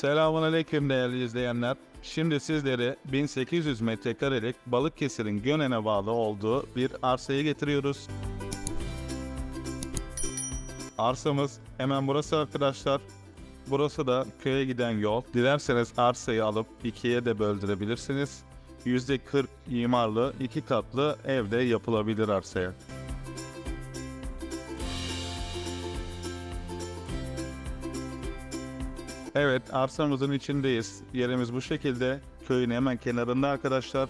Selamun Aleyküm değerli izleyenler. Şimdi sizleri 1800 metrekarelik Balıkesir'in Gönen'e bağlı olduğu bir arsaya getiriyoruz. Arsamız hemen burası arkadaşlar. Burası da köye giden yol. Dilerseniz arsayı alıp ikiye de böldürebilirsiniz. %40 imarlı iki katlı evde yapılabilir arsaya. Evet, arsamızın içindeyiz. Yerimiz bu şekilde. Köyün hemen kenarında arkadaşlar.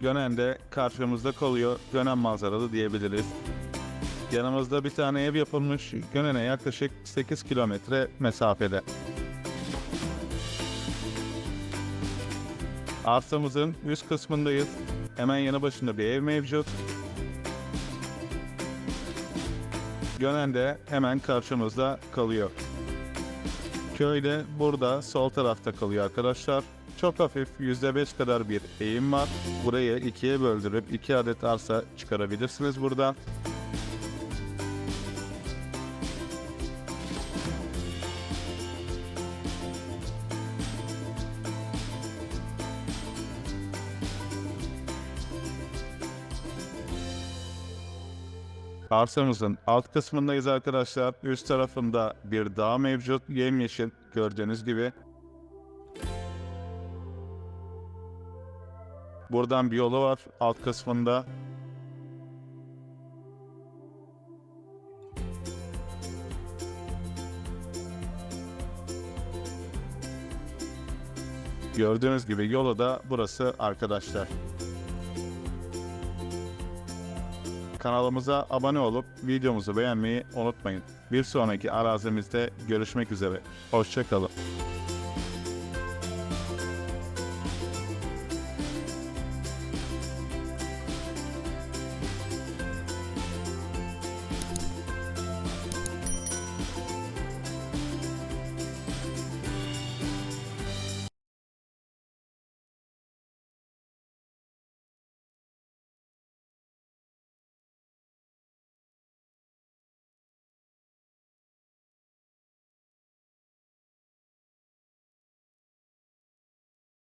Gönen de karşımızda kalıyor. Gönen manzaralı diyebiliriz. Yanımızda bir tane ev yapılmış. Gönen'e yaklaşık 8 kilometre mesafede. Arsamızın üst kısmındayız. Hemen yanı başında bir ev mevcut. Gönen de hemen karşımızda kalıyor. Köy de burada sol tarafta kalıyor arkadaşlar. Çok hafif %5 kadar bir eğim var. Burayı ikiye böldürüp iki adet arsa çıkarabilirsiniz buradan. Arsamızın alt kısmındayız arkadaşlar. Üst tarafında bir dağ mevcut. Yemyeşil gördüğünüz gibi. Buradan bir yolu var alt kısmında. Gördüğünüz gibi yolu da burası arkadaşlar. Kanalımıza abone olup videomuzu beğenmeyi unutmayın. Bir sonraki arazimizde görüşmek üzere. Hoşçakalın.